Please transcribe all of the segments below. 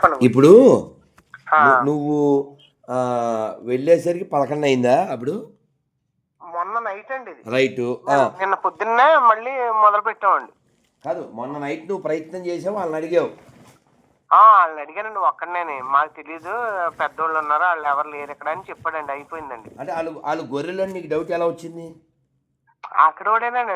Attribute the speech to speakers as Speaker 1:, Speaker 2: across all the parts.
Speaker 1: చెప్పండి.
Speaker 2: ఇప్పుడు నువ్వు వెళ్ళేసరికి పదకొండు అయిందా అప్పుడు?
Speaker 1: మొన్న నైట్ అండి
Speaker 2: రైటు.
Speaker 1: నిన్న పొద్దున్నే మళ్ళీ మొదలు పెట్టామండి.
Speaker 2: కాదు మొన్న నైట్ నువ్వు ప్రయత్నం చేసావు వాళ్ళని అడిగావు.
Speaker 1: ఆ, వాళ్ళని అడిగానండి ఒక్కడనేని. మాకు తెలీదు పెద్దోళ్ళు ఉన్నారు వాళ్ళు ఎవరు లేరు ఇక్కడ అని చెప్పాడండి అయిపోయిందండి.
Speaker 2: అంటే వాళ్ళు వాళ్ళు గొర్రెలు నీకు డౌట్ ఎలా వచ్చింది?
Speaker 1: అక్కడోడేనండి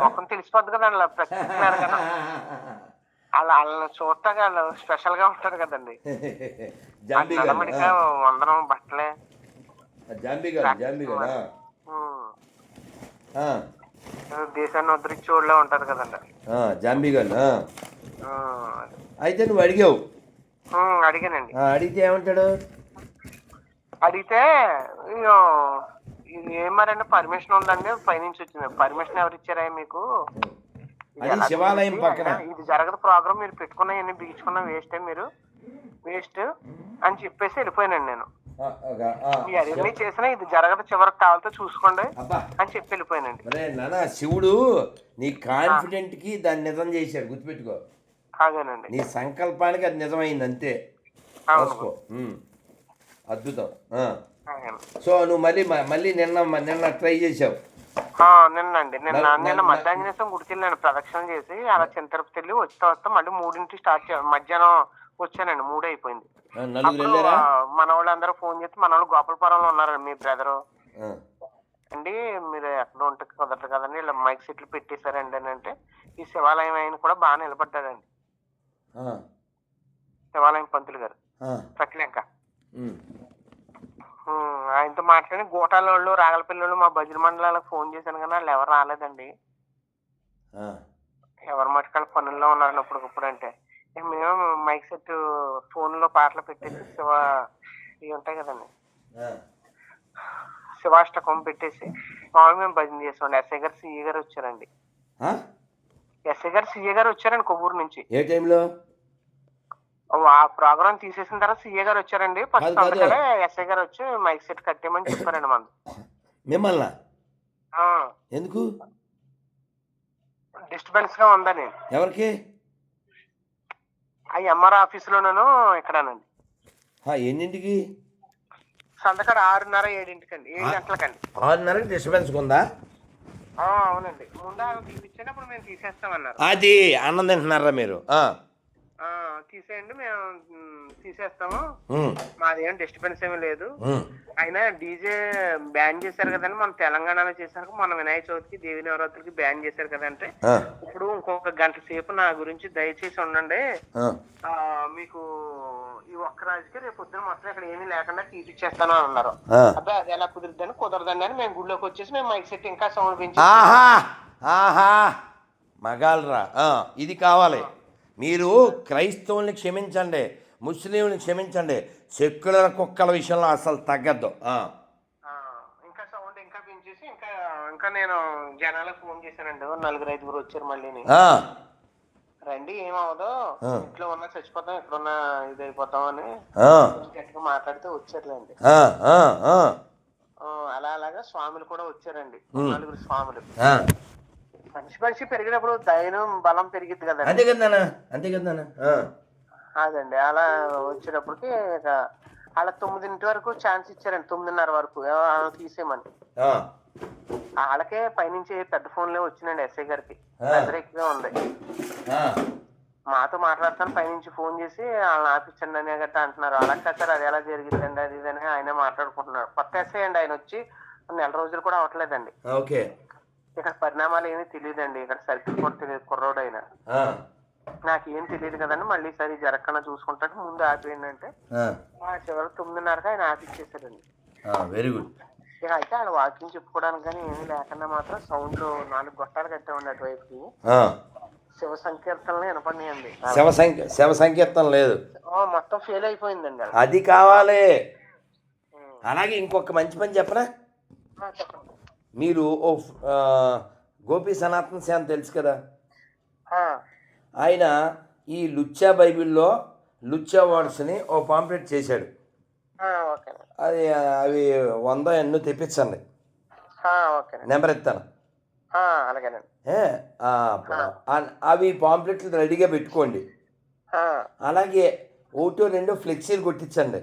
Speaker 1: మొక్కం తెలిసిపోద్ది కదండి ప్రశ్నిస్తున్నారు కదా. వాళ్ళ వాళ్ళని చూడటానికి వాళ్ళు స్పెషల్గా ఉంటారు కదండి.
Speaker 2: జాంబీ
Speaker 1: వందనం బట్టలే. దేశాన్ని ఉద్ధరించి చూడలే ఉంటారు కదండి.
Speaker 2: అయితే నువ్వు అడిగావు?
Speaker 1: అడిగానండి.
Speaker 2: అడిగితే ఏమంటాడు?
Speaker 1: అడిగితే ఏం మరండి పర్మిషన్ ఉందండి పైనుంచి వచ్చింది. పర్మిషన్ ఎవరు ఇచ్చారా మీకు?
Speaker 2: అది శివాలయం? పక్కన.
Speaker 1: ఇది జరగదు ప్రోగ్రామ్ మీరు పెట్టుకున్న ఎన్ని బిగించుకున్న వేస్టే మీరు. వేస్ట్ అని చెప్పేసి వెళ్ళిపోయానండి నేను. అవన్నీ చేసినా ఇది జరగదు చివరికి కావాలితో చూసుకోండి అని చెప్పి వెళ్ళిపోయానండి.
Speaker 2: నాన్న శివుడు నీ కాన్ఫిడెంట్కి దాన్ని నిజం చేశాడు గుర్తుపెట్టుకో.
Speaker 1: అదేనండి
Speaker 2: నీ సంకల్పానికి అది నిజమైంది అంతే. రాసుకో. అద్భుతం. సో నువ్వు మళ్ళీ మళ్ళీ నిన్న నిన్న ట్రై చేసావు
Speaker 1: నిన్నండి. నిన్న నిన్న మధ్యాహ్నం గుడికి వెళ్ళాను ప్రదక్షిణ చేసి అలా చింతరపు వెళ్ళి వస్తా వస్తా మళ్ళీ మూడింటి స్టార్ట్ మధ్యాహ్నం వచ్చానండి మూడే అయిపోయింది. మన వాళ్ళందరూ ఫోన్ చేసి మన వాళ్ళు గోపాలపురంలో ఉన్నారండి మీ బ్రదరు. అండి మీరు ఎక్కడ ఉంటే కుదరదు కదండి ఇలా మైక్ సెట్లు పెట్టేశారండి అని అంటే ఈ శివాలయం ఆయన కూడా బాగా నిలబడ్డాడండి. శివాలయం పంతులు గారు.
Speaker 2: ఉమ్,
Speaker 1: ఆయనతో మాట్లాడి గోటాల వాళ్ళు రాగలపల్లి వాళ్ళు మా భజన మండలాలకు ఫోన్ చేశాను కానీ వాళ్ళు ఎవరు రాలేదండి. ఎవరి మటుకాల పనుల్లో ఉన్నారు ఇప్పటికప్పుడు అంటే. మేము మైక్ సెట్ ఫోన్లో పాటలు పెట్టేసి శివ ఇవి ఉంటాయి కదండి. శివాష్టకం పెట్టేసి మామూలు మేము భజన చేసామండి ఎస్ఐ గారు సిఏ గారు వచ్చారండి? ఎస్ఐ గారు సిఏ గారు వచ్చారండి కొవ్వూరు నుంచి.
Speaker 2: ఏ టైంలో?
Speaker 1: ఆ ప్రోగ్రామ్ తీసేసిన తర్వాత సీఏ గారు వచ్చారండి. ఫస్ట్. అందుకనే ఎస్ఐ గారు వచ్చి మైక్ సెట్ కట్టేయమని చెప్పారండి మన
Speaker 2: మిమ్మల్ని? ఎందుకు?
Speaker 1: డిస్టర్బెన్స్గా ఉందని.
Speaker 2: ఎవరికి?
Speaker 1: ఆ ఎంఆర్ ఆఫీస్ లోనూ ఇక్కడనండి
Speaker 2: ఎన్నింటికి?
Speaker 1: సంతకాడ ఆరున్నర ఏడింటికండి ఏడు గంటలకండి.
Speaker 2: ఆరున్నరకి డిస్టర్బెన్స్ ఉందా?
Speaker 1: ఆ, అవునండి. ముందు తీపిచ్చేటప్పుడు మేము తీసేస్తామన్నారు.
Speaker 2: అది అన్నం తింటున్నారా మీరు?
Speaker 1: తీసేయండి మేము తీసేస్తాము. మాదేం డిస్టర్బెన్స్ ఏమీ లేదు. అయినా డీజే బ్యాన్ చేశారు కదండి మన తెలంగాణలో చేశారు. మన వినాయక చవితికి దేవి నవరాత్రికి బ్యాన్ చేశారు కదంటే ఇప్పుడు ఇంకొక గంట సేపు నా గురించి దయచేసి ఉండండి. మీకు ఈ ఒక్క రాజుకి రేపు పొద్దున మొత్తం ఇక్కడ ఏమీ లేకుండా తీపిచ్చేస్తాను అని అన్నారు. అబ్బాయి అది ఎలా కుదురుద్దని కుదరదండి అని మేము గుడిలోకి వచ్చేసి మేము మైక్ సెట్ ఇంకా సౌండ్ పెంచి
Speaker 2: మగాలరా ఇది కావాలి. మీరు క్రైస్తవుల్ని క్షమించండి ముస్లింని క్షమించండి. సెక్యులర్ కుక్కల విషయంలో అసలు తగ్గద్దు.
Speaker 1: ఇంకా సౌండ్ ఇంకా పెంచేసి ఇంకా ఇంకా నేను జనాలకు ఫోన్ చేశానండి. నలుగురు ఐదుగురు వచ్చారు మళ్ళీ రండి ఏమవదు. ఇంట్లో ఉన్నా చచ్చిపోతాం ఇక్కడున్నా ఇది అయిపోతాం అని గట్టిగా మాట్లాడితే వచ్చారులేండి. అలా అలాగా స్వాములు కూడా వచ్చారండి. నలుగురు స్వాములు. మనిషి మనిషి పెరిగినప్పుడు దైనం బలం పెరిగిద్ది కదండి.
Speaker 2: అంతే కదా నాన్న అంతే కదా నాన్న
Speaker 1: అదండి అలా వచ్చేటప్పటికి అలా తొమ్మిదింటి వరకు ఛాన్స్ ఇచ్చారండి తొమ్మిదిన్నర వరకు ఆ, తీసేయమని. వాళ్ళకే పైనుంచి పెద్ద ఫోన్లే వచ్చినండి ఎస్ఐ గారికి. వ్యతిరేకంగా ఉంది. మాతో మాట్లాడతాను పైనుంచి ఫోన్ చేసి వాళ్ళని ఆపించండి అని గట్టా అంటున్నారు. అలా కాదు సార్ అది ఎలా జరిగిందండి అది ఇది అని ఆయన మాట్లాడుకుంటున్నారు. కొత్త ఎస్ఐ అండి ఆయన వచ్చి నెల రోజులు కూడా అవ్వట్లేదండి.
Speaker 2: ఓకే.
Speaker 1: ఇక్కడ పరిణామాలు ఏమీ తెలియదండి. ఇక్కడ సర్కిల్ కూడా తెలియదు కుర్రోడు అయినా నాకు ఏం తెలియదు కదండి. మళ్ళీ సరి జరగకుండా చూసుకుంటాడు. ముందు ఆపేయండి అంటే చివరి తొమ్మిదిన్నరగా ఆయన ఆపిచ్చేసాడండి.
Speaker 2: వెరీ గుడ్
Speaker 1: ఇక అయితే ఆయన వాకింగ్ చెప్పుకోవడానికి కానీ ఏమీ లేకుండా మాత్రం సౌండ్ నాలుగు గొట్టాలు కట్టామండి అటువైపుకి శివ సంకీర్తనలు వినపడినాయండి.
Speaker 2: శవ శవ సంకీర్తన లేదు.
Speaker 1: మొత్తం ఫెయిల్ అయిపోయిందండి అది.
Speaker 2: కావాలి. అలాగే ఇంకొక మంచి పని చెప్పనా?
Speaker 1: చెప్పండి.
Speaker 2: మీరు ఓ గోపి సనాతన సేన తెలుసు కదా? ఆయన ఈ లుచ్చా బైబిల్లో లుచ్చా వర్డ్స్ని ఓ పాంప్లెట్ చేశాడు. అది అవి వంద ఎన్నో తెప్పించండి. నెంబర్ ఇస్తాను అవి పాంప్లెట్లు రెడీగా పెట్టుకోండి. అలాగే ఒకటో రెండో ఫ్లెక్సీలు కొట్టించండి.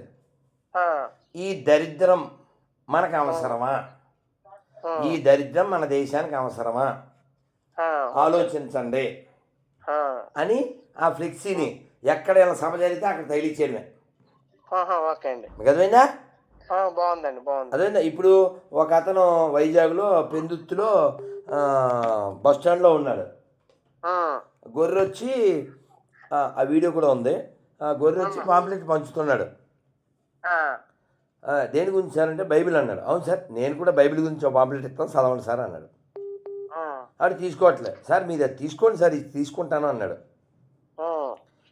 Speaker 2: ఈ దరిద్రం మనకు అవసరమా? ఈ దరిద్రం మన దేశానికి అవసరమా? ఆలోచించండి. అని ఆ ఫ్లెక్సీని ఎక్కడ ఇలా సభ జరిగితే అక్కడ తగిలిచ్చేయడమే.
Speaker 1: ఓకే అండి.
Speaker 2: అర్థమైందా?
Speaker 1: బాగుందండి బాగుంది.
Speaker 2: అదేందా ఇప్పుడు ఒక అతను వైజాగ్లో పెందుత్తులో బస్ స్టాండ్లో ఉన్నాడు. గొర్రె వచ్చి ఆ, వీడియో కూడా ఉంది. ఆ గొర్రె వచ్చి పాంప్లెట్ పంచుతున్నాడు. దేని గురించి సార్ అంటే బైబిల్ అన్నాడు. అవును సార్ నేను కూడా బైబిల్ గురించి ఒక పాంప్లెట్ ఇస్తాను చదవండి సార్ అన్నాడు. ఆడు తీసుకోవట్లే. సార్ మీరు అది తీసుకోండి సార్ ఇది తీసుకుంటాను అన్నాడు.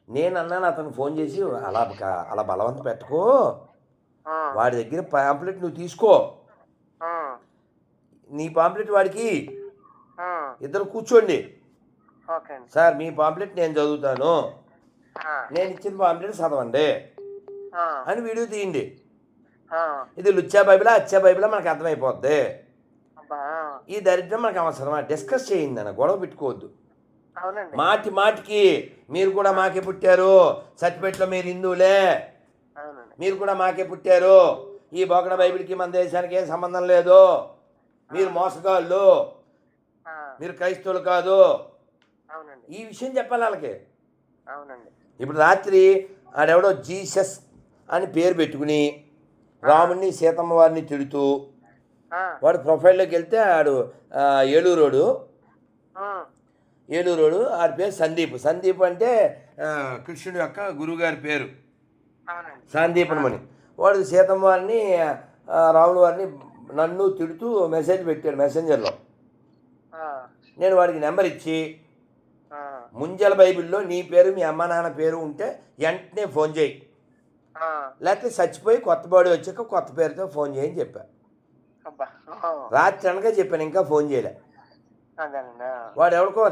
Speaker 2: నేను అన్నాను అతను ఫోన్ చేసి అలా అలా బలవంత పెట్టుకో. వాడి దగ్గర పాంప్లెట్ నువ్వు తీసుకో. నీ పాంప్లెట్ వాడికి. ఇద్దరు కూర్చోండి. సార్ మీ పాంప్లెట్ నేను చదువుతాను. నేను ఇచ్చిన పాంప్లెట్ చదవండి. అని వీడియో తీయండి. ఇది లుచ్చా బైబిలా అచ్చా బైబిలా మనకు అర్థమైపోద్ది. ఈ దరిద్రం మనకు అవసరమా? డిస్కస్ చేయండి అన్న గొడవ పెట్టుకోవద్దు.
Speaker 1: అవునండి.
Speaker 2: మాటి మాటికి మీరు కూడా మాకే పుట్టారు సర్టిఫికెట్లో మీరు హిందువులే. మీరు కూడా మాకే పుట్టారు ఈ బోకడ బైబిల్కి మన దేశానికి ఏం సంబంధం లేదు. మీరు మోసగాళ్ళు మీరు క్రైస్తవులు కాదు.
Speaker 1: అవునండి.
Speaker 2: ఈ విషయం చెప్పాలి వాళ్ళకి.
Speaker 1: అవునండి.
Speaker 2: ఇప్పుడు రాత్రి ఆడెవడో జీసస్ అని పేరు పెట్టుకుని రాముడిని సీతమ్మ వారిని తిడుతూ వాడు ప్రొఫైల్లోకి వెళ్తే ఆడు ఆ, ఏలూరోడు. ఆడి పేరు సందీప్. సందీప్ అంటే కృష్ణుడి యొక్క గురువుగారి పేరు.
Speaker 1: అవునండి.
Speaker 2: సందీప్ అని వాడు సీతమ్మ వారిని ఆ, రాముడు వారిని నన్ను తిడుతూ మెసేజ్ పెట్టాడు మెసెంజర్లో. నేను వాడికి నెంబర్ ఇచ్చి ముంజల బైబిల్లో నీ పేరు మీ అమ్మ నాన్న పేరు ఉంటే వెంటనే ఫోన్ చేయి. లేకపోతే చచ్చిపోయి కొత్త బాడీ వచ్చాక కొత్త పేరుతో ఫోన్ చేయని చెప్పా. రాత్రి అనగా చెప్పాను ఇంకా ఫోన్ చేయలే. వాడు ఎవరికో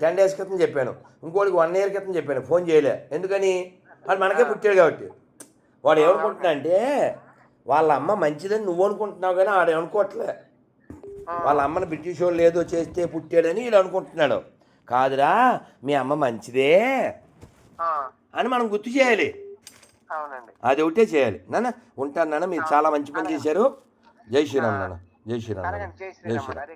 Speaker 2: టెన్ డేస్ క్రితం చెప్పాను. ఇంకోటికి వన్ ఇయర్ క్రితం చెప్పాను ఫోన్ చేయలే. ఎందుకని? వాడు మనకే పుట్టాడు కాబట్టి. వాడు ఏమనుకుంటున్నా అంటే వాళ్ళ అమ్మ మంచిదని నువ్వు అనుకుంటున్నావు కానీ వాడు అనుకోవట్లే వాళ్ళ అమ్మని బ్రిటిష్ వాళ్ళు ఏదో చేస్తే పుట్టాడని వీడు అనుకుంటున్నాడు. కాదురా మీ అమ్మ మంచిదే అని మనం గుర్తు చేయాలి. అది ఒకటే చేయాలి. నాన్న ఉంటాను నాన్న మీరు చాలా మంచి పని చేశారు. జై శ్రీరామ్ నాన్న. జై శ్రీరామ్
Speaker 1: జై శ్రీరామ్.